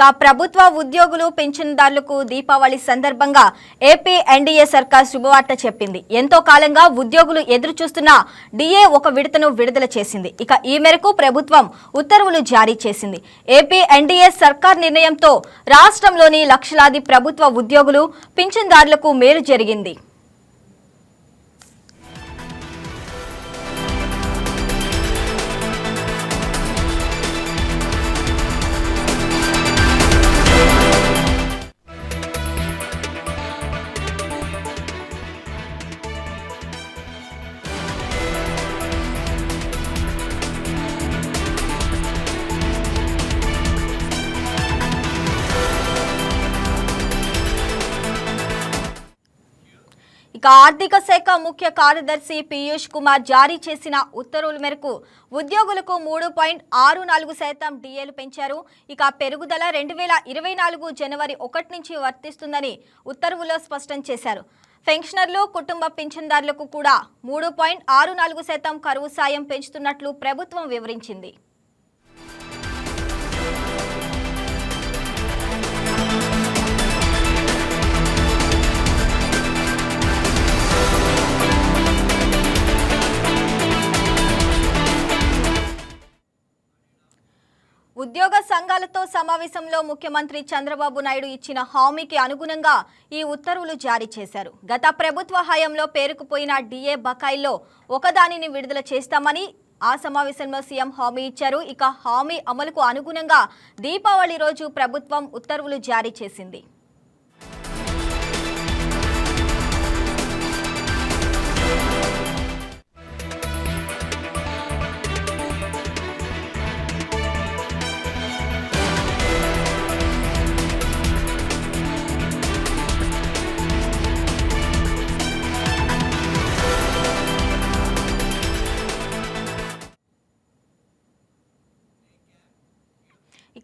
ఇక ప్రభుత్వ ఉద్యోగులు పింఛన్దారులకు దీపావళి సందర్భంగా ఏపీ ఎన్డీఏ సర్కార్ శుభవార్త చెప్పింది. ఎంతో కాలంగా ఉద్యోగులు ఎదురు చూస్తున్న డిఏ ఒక విడతను విడుదల చేసింది. ఇక ఈ మేరకు ప్రభుత్వం ఉత్తర్వులు జారీ చేసింది. ఏపీ ఎన్డీఏ సర్కార్ నిర్ణయంతో రాష్ట్రంలోని లక్షలాది ప్రభుత్వ ఉద్యోగులు పింఛన్దారులకు మేలు జరిగింది. ఇక ఆర్థిక శాఖ ముఖ్య కార్యదర్శి పీయూష్ కుమార్ జారీ చేసిన ఉత్తర్వుల మేరకు ఉద్యోగులకు మూడు పాయింట్ ఆరు నాలుగు శాతం డిఏలు పెంచారు. ఇక పెరుగుదల రెండు వేల ఇరవై నాలుగు జనవరి ఒకటి నుంచి వర్తిస్తుందని ఉత్తర్వులో స్పష్టం చేశారు. పెన్షనర్లు కుటుంబ పింఛన్దారులకు కూడా మూడు పాయింట్ ఆరు నాలుగు శాతం కరువు సాయం పెంచుతున్నట్లు ప్రభుత్వం వివరించింది. సంఘాలతో సమావేశంలో ముఖ్యమంత్రి చంద్రబాబు నాయుడు ఇచ్చిన హామీకి అనుగుణంగా ఈ ఉత్తర్వులు జారీ చేశారు. గత ప్రభుత్వ హయాంలో పేరుకుపోయిన డిఏ బకాయిల్లో ఒకదానిని విడుదల చేస్తామని ఆ సమావేశంలో సీఎం హామీ ఇచ్చారు. ఇక హామీ అమలుకు అనుగుణంగా దీపావళి రోజు ప్రభుత్వం ఉత్తర్వులు జారీ చేసింది.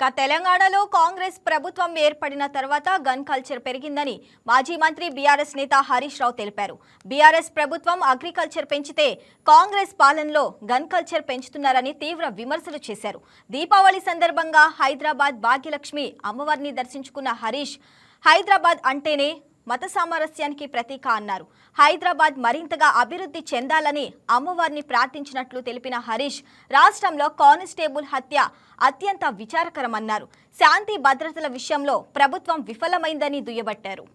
ఇక తెలంగాణలో కాంగ్రెస్ ప్రభుత్వం ఏర్పడిన తర్వాత గన్ కల్చర్ పెరిగిందని మాజీ మంత్రి బీఆర్ఎస్ నేత హరీష్ రావు తెలిపారు. బీఆర్ఎస్ ప్రభుత్వం అగ్రికల్చర్ పెంచితే కాంగ్రెస్ పాలనలో గన్ కల్చర్ పెంచుతున్నారని తీవ్ర విమర్శలు చేశారు. దీపావళి సందర్భంగా హైదరాబాద్ భాగ్యలక్ష్మి అమ్మవారిని దర్శించుకున్న హరీష్ హైదరాబాద్ అంటేనే మత సామరస్యానికి ప్రతీక అన్నారు. హైదరాబాద్ మరింతగా అభివృద్ధి చెందాలని అమ్మవారిని ప్రార్థించినట్లు తెలిపిన హరీష్ రాష్ట్రంలో కానిస్టేబుల్ హత్య అత్యంత విచారకరమన్నారు. శాంతి భద్రతల విషయంలో ప్రభుత్వం విఫలమైందని దుయ్యబట్టారు.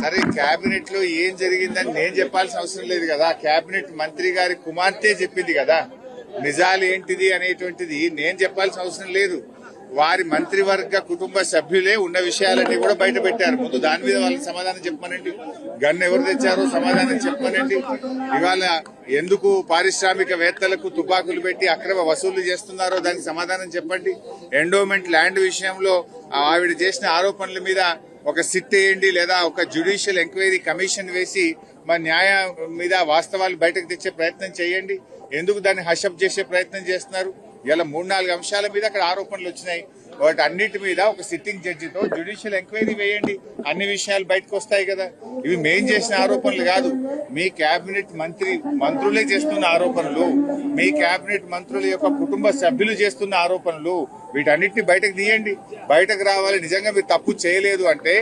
సరే కేబినెట్లో ఏం జరిగిందని నేను చెప్పాల్సిన అవసరం లేదు కదా. కేబినెట్ మంత్రి గారి కుమార్తె చెప్పింది కదా. నిజాలు ఏంటిది అనేటువంటిది నేను చెప్పాల్సిన అవసరం లేదు. వారి మంత్రివర్గ కుటుంబ సభ్యులే ఉన్న విషయాలన్నీ కూడా బయట పెట్టారు. ముందు దాని మీద వాళ్ళకి సమాధానం చెప్పమనండి. గన్ ఎవరు తెచ్చారో సమాధానం చెప్పమనండి. ఇవాళ ఎందుకు పారిశ్రామికవేత్తలకు తుపాకులు పెట్టి అక్రమ వసూలు చేస్తున్నారో దానికి సమాధానం చెప్పండి. ఎండోమెంట్ ల్యాండ్ విషయంలో ఆవిడ చేసిన ఆరోపణల మీద ఒక సిట్ వేయండి లేదా ఒక జ్యుడిషియల్ ఎంక్వైరీ కమిషన్ వేసి మా న్యాయం మీద వాస్తవాలు బయటకు తెచ్చే ప్రయత్నం చేయండి. ఎందుకు దాన్ని హషప్ చేసే ప్రయత్నం చేస్తున్నారు? ఇలా మూడు నాలుగు అంశాల మీద అక్కడ ఆరోపణలు వచ్చినాయి. వాటి అన్నిటి మీద ఒక సిట్టింగ్ జడ్జితో జ్యుడిషియల్ ఎంక్వైరీ వేయండి. అన్ని విషయాలు బయటకు వస్తాయి కదా. ఇవి మేం చేసిన ఆరోపణలు కాదు. మీ కేబినెట్ మంత్రి మంత్రులే చేస్తున్న ఆరోపణలు. మీ కేబినెట్ మంత్రుల యొక్క కుటుంబ సభ్యులు చేస్తున్న ఆరోపణలు. వీటన్నిటిని బయటకు తీయండి. బయటకు రావాలి. నిజంగా మీరు తప్పు చేయలేదు అంటే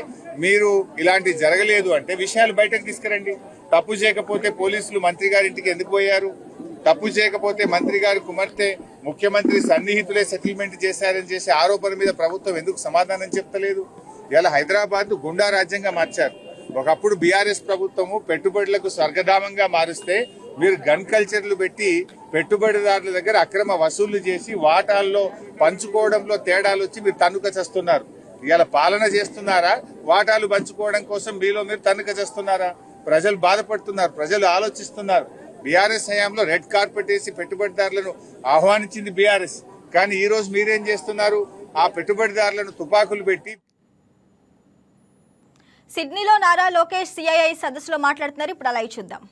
మీరు ఇలాంటి జరగలేదు అంటే విషయాలు బయటకు తీసుకురండి. తప్పు చేయకపోతే పోలీసులు మంత్రి గారి ఇంటికి ఎందుకు పోయారు? తప్పు చేయకపోతే మంత్రి గారి కుమార్తె ముఖ్యమంత్రి సన్నిహితులే సెటిల్మెంట్ చేశారని చేసే ఆరోపణ మీద ప్రభుత్వం ఎందుకు సమాధానం చెప్తలేదు? ఇలా హైదరాబాద్ గుండా రాజ్యంగా మార్చారు. ఒకప్పుడు బీఆర్ఎస్ ప్రభుత్వము పెట్టుబడులకు స్వర్గధామంగా మారుస్తే మీరు గన్ కల్చర్లు పెట్టి పెట్టుబడిదారుల దగ్గర అక్రమ వసూళ్ళు చేసి వాటాల్లో పంచుకోవడంలో తేడాలు వచ్చి మీరు తన్నుక చేస్తున్నారు. ఇవాళ పాలన చేస్తున్నారా? వాటాలు పంచుకోవడం కోసం మీలో మీరు తన్నుక చేస్తున్నారా? ప్రజలు బాధపడుతున్నారు ప్రజలు ఆలోచిస్తున్నారు. బీఆర్ఎస్ హయాంలో రెడ్ కార్పెట్ వేసి పెట్టుబడిదారులను ఆహ్వానించింది బీఆర్ఎస్ కానీ ఈ రోజు మీరేం చేస్తున్నారు ఆ పెట్టుబడిదారులను తుపాకులు పెట్టి సిడ్నీలో నారా లోకేష్ సిఐఐ సదస్సులో మాట్లాడుతున్నారు ఇప్పుడు అలా చూద్దాం.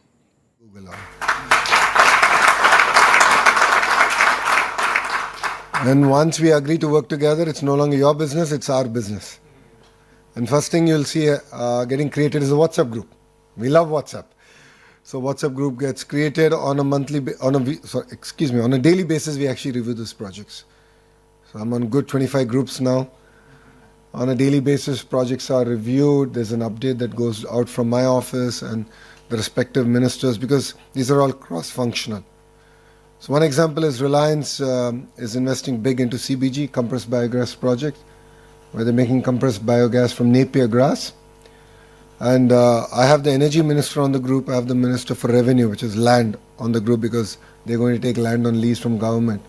And once we agree to work together, it's no longer your business, it's our business. And first thing you'll see uh, getting created is a WhatsApp group. We love WhatsApp. So WhatsApp group gets created on a monthly, on a sorry, excuse me, on a daily basis. We actually review these projects. So I'm on good 25 groups now. On a daily basis, projects are reviewed. There's an update that goes out from my office and the respective ministers because these are all cross-functional. So one example is Reliance um, is investing big into CBG, compressed biogas project, where they're making compressed biogas from Napier grass. And uh, I have the energy minister on the group. I have the minister for revenue, which is land, on the group because they're going to take land on lease from government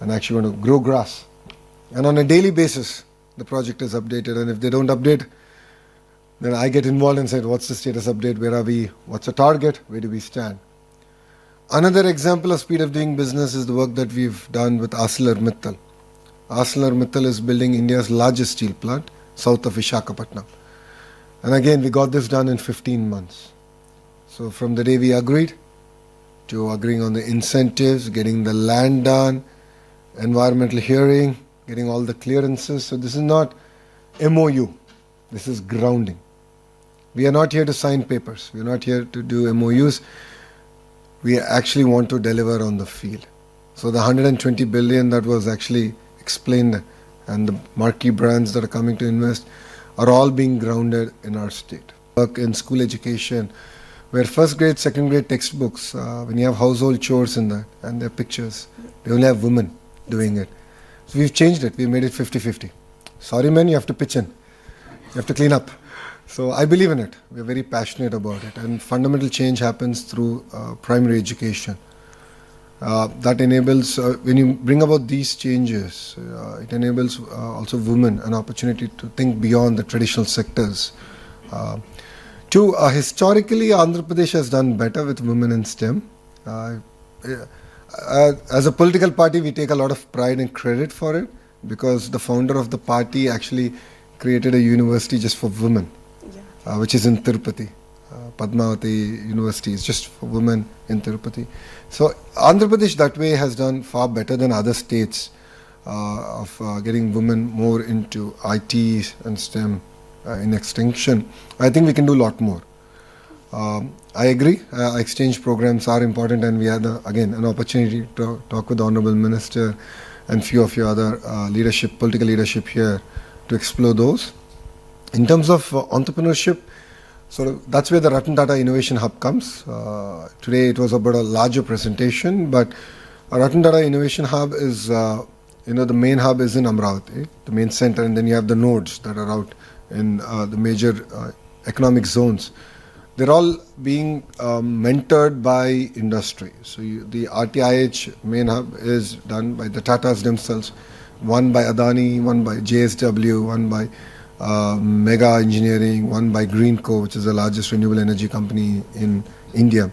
and actually want to grow grass. And on a daily basis, the project is updated. And if they don't update, then I get involved and say, "What's the status update? Where are we? What's the target? Where do we stand?" Another example of speed of doing business is the work that we've done with ArcelorMittal. ArcelorMittal is building India's largest steel plant south of Vishakhapatnam. And again, we got this done in 15 months. So from the day we agreed to agreeing on the incentives, getting the land done, environmental hearing, getting all the clearances. So this is not MOU. This is grounding. We are not here to sign papers. We are not here to do MOUs. We actually want to deliver on the field. So the 120 billion that was actually explained and the marquee brands that are coming to invest are all being grounded in our state. Work in school education, where first grade, second grade textbooks, uh, when you have household chores in that and their pictures, they only have women doing it. So we've changed it. We've made it 50 50. Sorry, men, you have to pitch in. You have to clean up. So I believe in it. We're very passionate about it. And fundamental change happens through uh, primary education. Uh, that enables, uh, when you bring about these changes, uh, it enables uh, also women an opportunity to think beyond the traditional sectors. Two, uh, historically, Andhra Pradesh has done better with women in STEM. As a political party, we take a lot of pride and credit for it because the founder of the party actually created a university just for women, uh, which is in Tirupati. Padmavati University is just for women in Tirupati. So Andhra Pradesh that way has done far better than other states uh, of uh, getting women more into IT and STEM uh, in extinction. I think we can do a lot more. Um, I agree. Uh, exchange programs are important, and we had uh, again an opportunity to talk with the honorable minister and few of your other uh, leadership, political leadership here, to explore those. In terms of entrepreneurship, of that's where the Ratan Tata Innovation Hub comes. Uh, today it was about a larger presentation, but Ratan Tata Innovation Hub is, uh, you know, the main hub is in Amravati, the main center, and then you have the nodes that are out in uh, the major uh, economic zones. They're all being um, mentored by industry. So you, the RTIH main hub is done by the Tatas themselves, one by Adani, one by JSW, one by uh, Mega Engineering, one by Greenco, which is the largest renewable energy company in India.